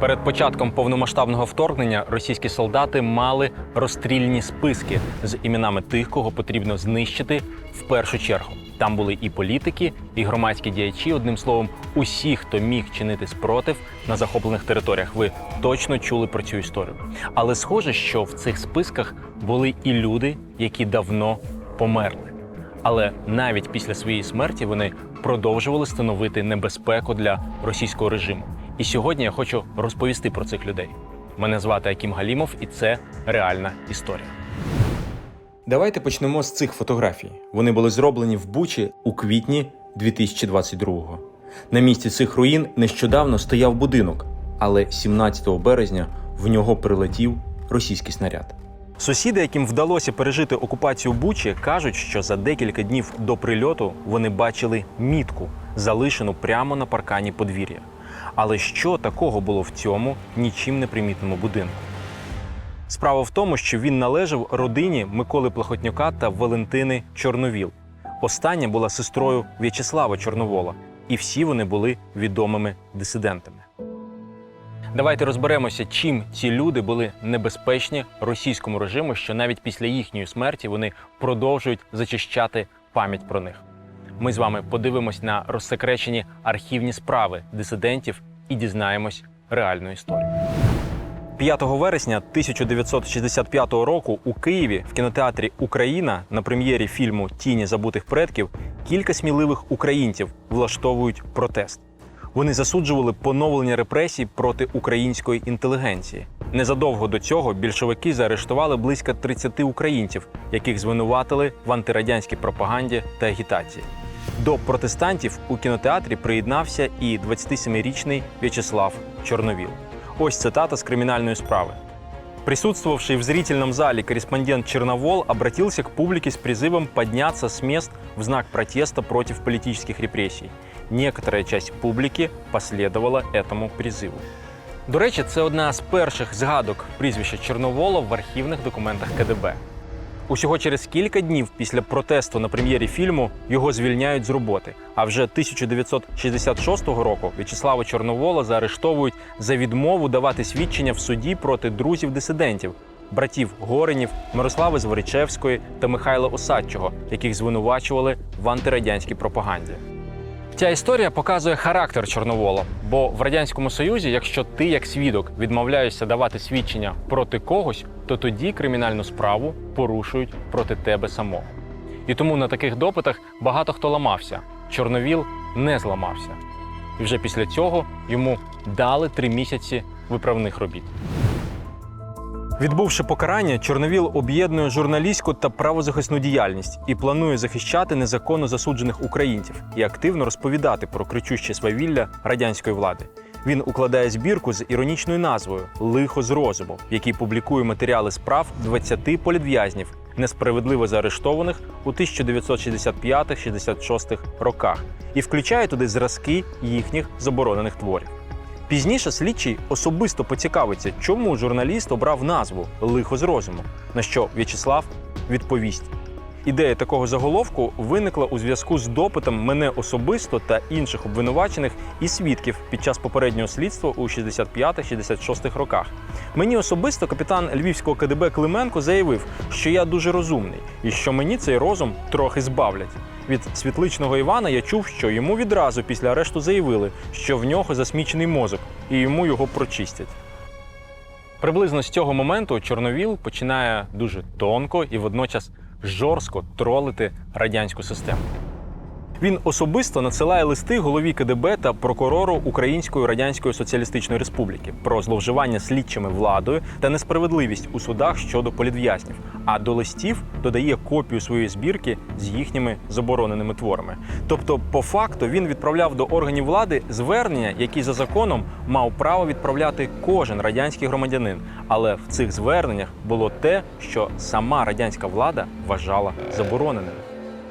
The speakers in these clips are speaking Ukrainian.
Перед початком повномасштабного вторгнення російські солдати мали розстрільні списки з іменами тих, кого потрібно знищити в першу чергу. Там були і політики, і громадські діячі. Одним словом, усі, хто міг чинити спротив на захоплених територіях. Ви точно чули про цю історію. Але схоже, що в цих списках були і люди, які давно померли. Але навіть після своєї смерті вони продовжували становити небезпеку для російського режиму. І сьогодні я хочу розповісти про цих людей. Мене звати Акім Галімов, і це реальна історія. Давайте почнемо з цих фотографій. Вони були зроблені в Бучі у квітні 2022-го. На місці цих руїн нещодавно стояв будинок, але 17 березня в нього прилетів російський снаряд. Сусіди, яким вдалося пережити окупацію Бучі, кажуть, що за декілька днів до прильоту вони бачили мітку, залишену прямо на паркані подвір'я. Але що такого було в цьому нічим не примітному будинку? Справа в тому, що він належав родині Миколи Плахотнюка та Валентини Чорновіл. Остання була сестрою В'ячеслава Чорновола, і всі вони були відомими дисидентами. Давайте розберемося, чим ці люди були небезпечні російському режиму, що навіть після їхньої смерті вони продовжують зачищати пам'ять про них. Ми з вами подивимось на розсекречені архівні справи дисидентів і дізнаємось реальну історію. 5 вересня 1965 року у Києві в кінотеатрі Україна на прем'єрі фільму Тіні забутих предків кілька сміливих українців влаштовують протест. Вони засуджували поновлення репресій проти української інтелігенції. Незадовго до цього більшовики заарештували близько 30 українців, яких звинуватили в антирадянській пропаганді та агітації. До протестантів у кінотеатрі приєднався і 27-річний В'ячеслав Чорновіл. Ось цитата с криминальной справы. Присутствовавший в зрительном зале корреспондент Черновол обратился к публике с призывом подняться с мест в знак протеста против политических репрессий. Некоторая часть публіки последовала этому призиву. До речі, це одна з перших згадок прізвища Чорновола в архівних документах КДБ. Усього через кілька днів після протесту на прем'єрі фільму його звільняють з роботи. А вже 1966 року В'ячеслава Чорновола заарештовують за відмову давати свідчення в суді проти друзів дисидентів, братів Горенів, Мирослави Зворичевської та Михайла Осадчого, яких звинувачували в антирадянській пропаганді. Ця історія показує характер Чорновола, бо в радянському союзі, якщо ти як свідок відмовляєшся давати свідчення проти когось, то тоді кримінальну справу порушують проти тебе самого. І тому на таких допитах багато хто ламався. Чорновіл не зламався. І вже після цього йому дали три місяці виправних робіт. Відбувши покарання, Чорновіл об'єднує журналістську та правозахисну діяльність і планує захищати незаконно засуджених українців і активно розповідати про кричуще свавілля радянської влади. Він укладає збірку з іронічною назвою Лихо з розуму, в якій публікує матеріали справ 20 політв'язнів, несправедливо заарештованих у 1965-66 роках, і включає туди зразки їхніх заборонених творів. Пізніше слідчий особисто поцікавиться, чому журналіст обрав назву Лихо з розуму, на що В'ячеслав відповість. Ідея такого заголовку виникла у зв'язку з допитом мене особисто та інших обвинувачених і свідків під час попереднього слідства у 65-66 роках. Мені особисто капітан львівського КДБ Клименко заявив, що я дуже розумний і що мені цей розум трохи збавлять. Від світличного Івана я чув, що йому відразу після арешту заявили, що в нього засмічений мозок, і йому його прочистять. Приблизно з цього моменту Чорновіл починає дуже тонко і водночас жорстко тролити радянську систему. Він особисто надсилає листи голові КДБ та прокурору Української Радянської Соціалістичної Республіки про зловживання слідчими владою та несправедливість у судах щодо політв'язнів. А до листів додає копію своєї збірки з їхніми забороненими творами. Тобто, по факту, він відправляв до органів влади звернення, які за законом мав право відправляти кожен радянський громадянин. Але в цих зверненнях було те, що сама радянська влада вважала забороненим.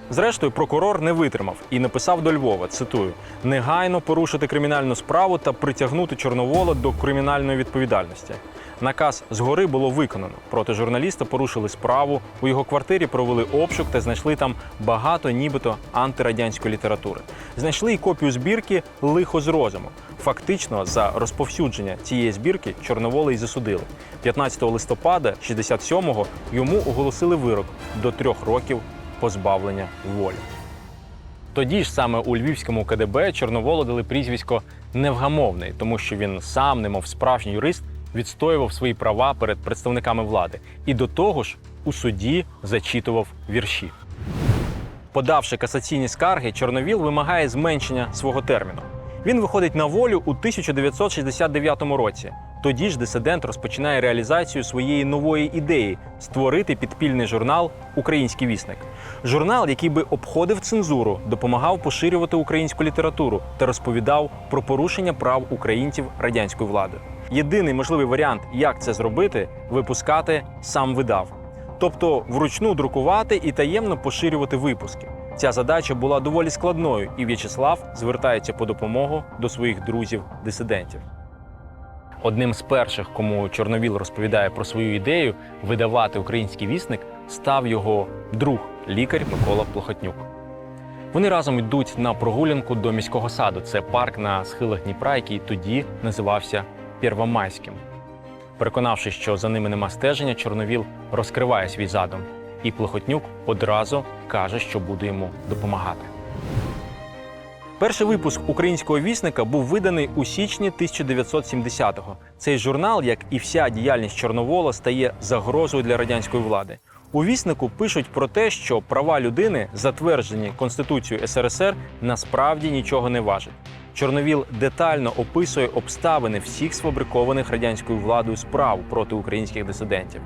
Зрештою, прокурор не витримав і написав до Львова: цитую: негайно порушити кримінальну справу та притягнути Чорновола до кримінальної відповідальності. Наказ згори було виконано. Проти журналіста порушили справу. У його квартирі провели обшук та знайшли там багато, нібито антирадянської літератури. Знайшли і копію збірки Лихо з розуму. Фактично, за розповсюдження цієї збірки Чорновола й засудили. 15 листопада 67-го йому оголосили вирок до трьох років позбавлення волі. Тоді ж саме у львівському КДБ Чорноволу дали прізвисько невгамовний, тому що він сам, немов справжній юрист, відстоював свої права перед представниками влади і до того ж у суді зачитував вірші. Подавши касаційні скарги, Чорновіл вимагає зменшення свого терміну. Він виходить на волю у 1969 році. Тоді ж дисидент розпочинає реалізацію своєї нової ідеї створити підпільний журнал Український вісник. Журнал, який би обходив цензуру, допомагав поширювати українську літературу та розповідав про порушення прав українців радянською владою. Єдиний можливий варіант, як це зробити, випускати сам видав тобто вручну друкувати і таємно поширювати випуски. Ця задача була доволі складною, і В'ячеслав звертається по допомогу до своїх друзів-дисидентів. Одним з перших, кому Чорновіл розповідає про свою ідею видавати український вісник, став його друг, лікар Микола Плохотнюк. Вони разом йдуть на прогулянку до міського саду. Це парк на схилах Дніпра, який тоді називався Первомайським. Переконавшись, що за ними нема стеження, Чорновіл розкриває свій задум, і Плохотнюк одразу каже, що буде йому допомагати. Перший випуск українського вісника був виданий у січні 1970-го. Цей журнал, як і вся діяльність Чорновола, стає загрозою для радянської влади. У віснику пишуть про те, що права людини, затверджені Конституцією СРСР, насправді нічого не важать. Чорновіл детально описує обставини всіх сфабрикованих радянською владою справ проти українських дисидентів.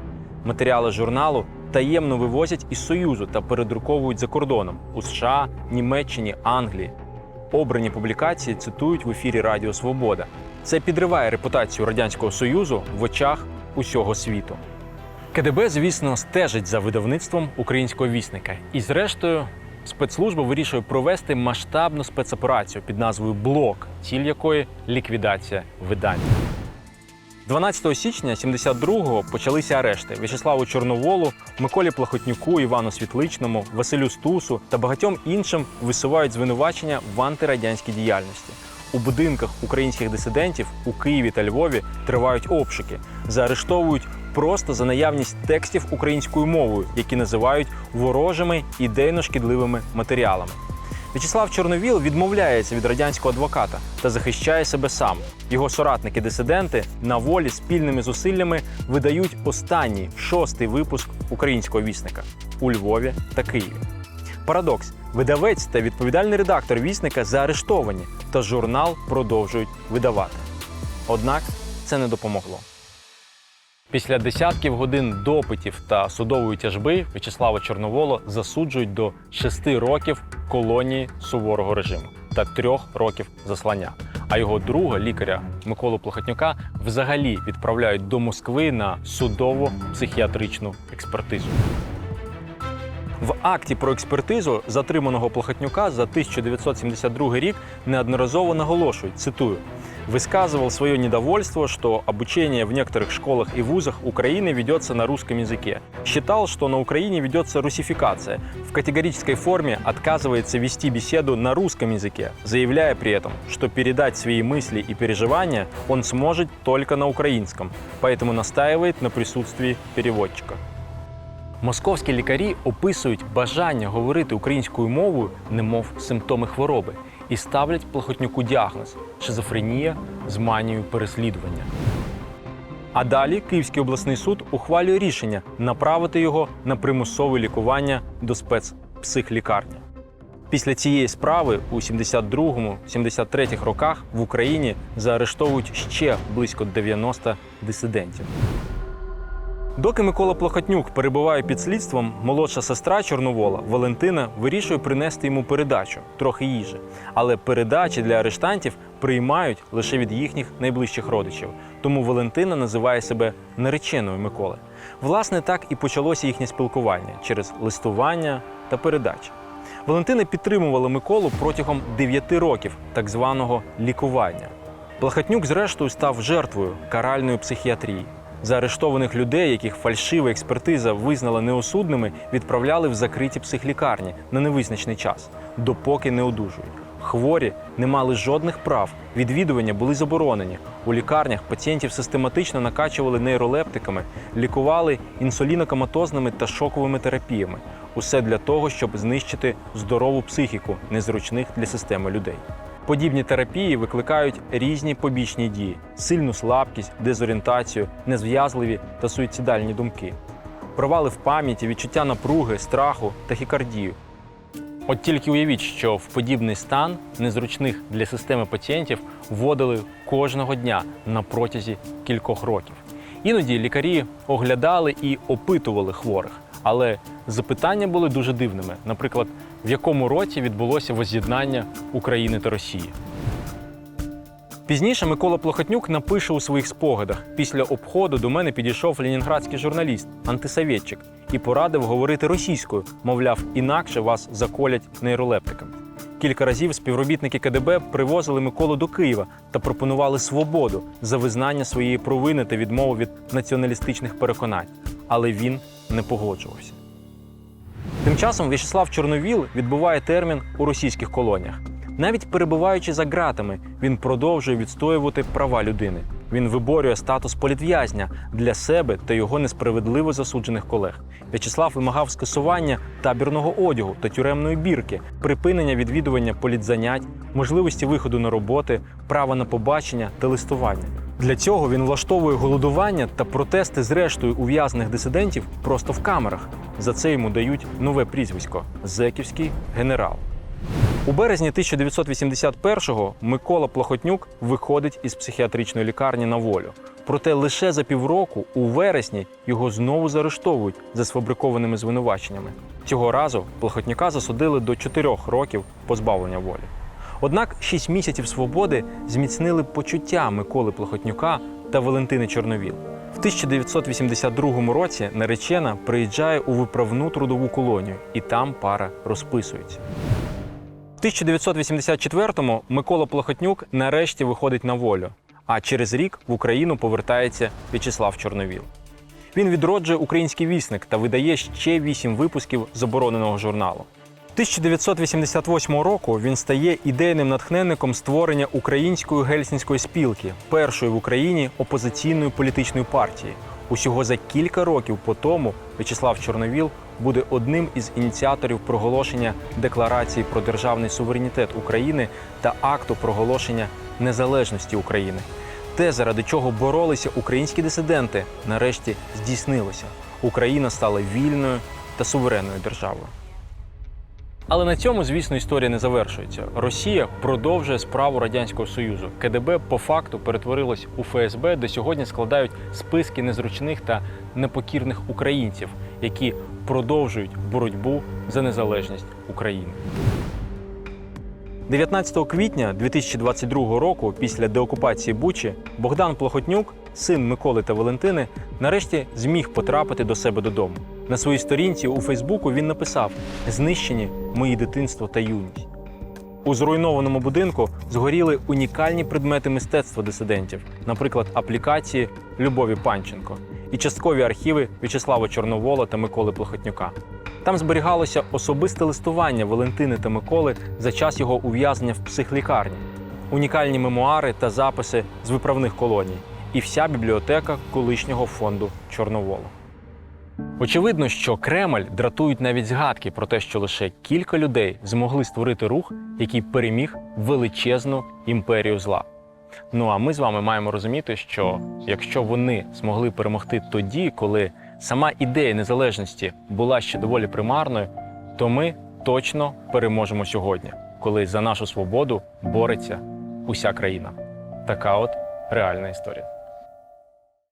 Матеріали журналу таємно вивозять із Союзу та передруковують за кордоном у США, Німеччині, Англії. Обрані публікації цитують в ефірі Радіо Свобода. Це підриває репутацію Радянського Союзу в очах усього світу. КДБ, звісно, стежить за видавництвом українського вісника. І, зрештою, спецслужба вирішує провести масштабну спецоперацію під назвою Блок, ціль якої ліквідація видання. 12 січня 72-го почалися арешти В'ячеславу Чорноволу, Миколі Плахотнюку, Івану Світличному, Василю Стусу та багатьом іншим висувають звинувачення в антирадянській діяльності. У будинках українських дисидентів у Києві та Львові тривають обшуки, заарештовують просто за наявність текстів українською мовою, які називають ворожими ідейно шкідливими матеріалами. В'ячеслав Чорновіл відмовляється від радянського адвоката та захищає себе сам. Його соратники-дисиденти на волі спільними зусиллями видають останній шостий випуск українського вісника у Львові та Києві. Парадокс: видавець та відповідальний редактор вісника заарештовані, та журнал продовжують видавати. Однак це не допомогло. Після десятків годин допитів та судової тяжби В'ячеслава Чорновола засуджують до шести років колонії суворого режиму та трьох років заслання. А його друга, лікаря Миколу Плохотнюка, взагалі відправляють до Москви на судово-психіатричну експертизу. В акті про експертизу затриманого Плохотнюка за 1972 рік неодноразово наголошують, цитую, высказывал свое недовольство, что обучение в некоторых школах и вузах Украины ведется на русском языке. Считал, что на Украине ведется русификация. В категорической форме отказывается вести беседу на русском языке, заявляя при этом, что передать свои мысли и переживания он сможет только на украинском, поэтому настаивает на присутствии переводчика. Московські лікарі описують бажання говорити українською мовою, немов симптоми хвороби, і ставлять плохотнюку діагноз шизофренія з манією переслідування. А далі Київський обласний суд ухвалює рішення направити його на примусове лікування до спецпсихлікарні. Після цієї справи у 72-73 роках в Україні заарештовують ще близько 90 дисидентів. Доки Микола Плохотнюк перебуває під слідством, молодша сестра Чорновола Валентина вирішує принести йому передачу, трохи їжі. Але передачі для арештантів приймають лише від їхніх найближчих родичів. Тому Валентина називає себе нареченою Миколи. Власне, так і почалося їхнє спілкування через листування та передачі. Валентина підтримувала Миколу протягом 9 років так званого лікування. Плахотнюк, зрештою, став жертвою каральної психіатрії. Заарештованих людей, яких фальшива експертиза визнала неосудними, відправляли в закриті психлікарні на невизначений час, допоки не одужують. Хворі не мали жодних прав, відвідування були заборонені. У лікарнях пацієнтів систематично накачували нейролептиками, лікували інсулінокоматозними та шоковими терапіями. Усе для того, щоб знищити здорову психіку незручних для системи людей. Подібні терапії викликають різні побічні дії: сильну слабкість, дезорієнтацію, незв'язливі та суїцидальні думки, провали в пам'яті, відчуття напруги, страху, тахікардію. От тільки уявіть, що в подібний стан незручних для системи пацієнтів вводили кожного дня на протязі кількох років. Іноді лікарі оглядали і опитували хворих, але запитання були дуже дивними. Наприклад, в якому році відбулося воз'єднання України та Росії. Пізніше Микола Плохотнюк напише у своїх спогадах: після обходу до мене підійшов ленінградський журналіст, антисовєтчик, і порадив говорити російською, мовляв, інакше вас заколять нейролептиками. Кілька разів співробітники КДБ привозили Миколу до Києва та пропонували свободу за визнання своєї провини та відмову від націоналістичних переконань, але він не погоджувався. Тим часом В'ячеслав Чорновіл відбуває термін у російських колоніях. Навіть перебуваючи за ґратами, він продовжує відстоювати права людини. Він виборює статус політв'язня для себе та його несправедливо засуджених колег. В'ячеслав вимагав скасування табірного одягу та тюремної бірки, припинення відвідування політзанять, можливості виходу на роботи, права на побачення та листування. Для цього він влаштовує голодування та протести з рештою ув'язнених дисидентів просто в камерах. За це йому дають нове прізвисько Зеківський генерал. У березні 1981-го Микола Плохотнюк виходить із психіатричної лікарні на волю. Проте лише за півроку, у вересні, його знову заарештовують за сфабрикованими звинуваченнями. Цього разу Плохотнюка засудили до 4 років позбавлення волі. Однак 6 місяців свободи зміцнили почуття Миколи Плохотнюка та Валентини Чорновіл. В 1982 році наречена приїжджає у виправну трудову колонію, і там пара розписується. В 1984-му Микола Плохотнюк нарешті виходить на волю. А через рік в Україну повертається В'ячеслав Чорновіл. Він відроджує український вісник та видає ще вісім випусків забороненого журналу. 1988 року він стає ідейним натхненником створення української гельсінської спілки, першої в Україні опозиційної політичної партії. Усього за кілька років по тому В'ячеслав Чорновіл буде одним із ініціаторів проголошення декларації про державний суверенітет України та акту проголошення незалежності України. Те, заради чого боролися українські дисиденти, нарешті здійснилося. Україна стала вільною та суверенною державою. Але на цьому, звісно, історія не завершується. Росія продовжує справу радянського союзу. КДБ по факту перетворилось у ФСБ, де сьогодні складають списки незручних та непокірних українців, які продовжують боротьбу за незалежність України. 19 квітня 2022 року, після деокупації Бучі, Богдан Плохотнюк, син Миколи та Валентини, нарешті зміг потрапити до себе додому. На своїй сторінці у Фейсбуку він написав: Знищені мої дитинство та юність. У зруйнованому будинку згоріли унікальні предмети мистецтва дисидентів, наприклад, аплікації Любові Панченко і часткові архіви В'ячеслава Чорновола та Миколи Плохотнюка. Там зберігалося особисте листування Валентини та Миколи за час його ув'язнення в психлікарні, унікальні мемуари та записи з виправних колоній і вся бібліотека колишнього фонду Чорноволу. Очевидно, що Кремль дратують навіть згадки про те, що лише кілька людей змогли створити рух, який переміг величезну імперію зла. Ну а ми з вами маємо розуміти, що якщо вони змогли перемогти тоді, коли сама ідея незалежності була ще доволі примарною, то ми точно переможемо сьогодні, коли за нашу свободу бореться уся країна. Така от реальна історія.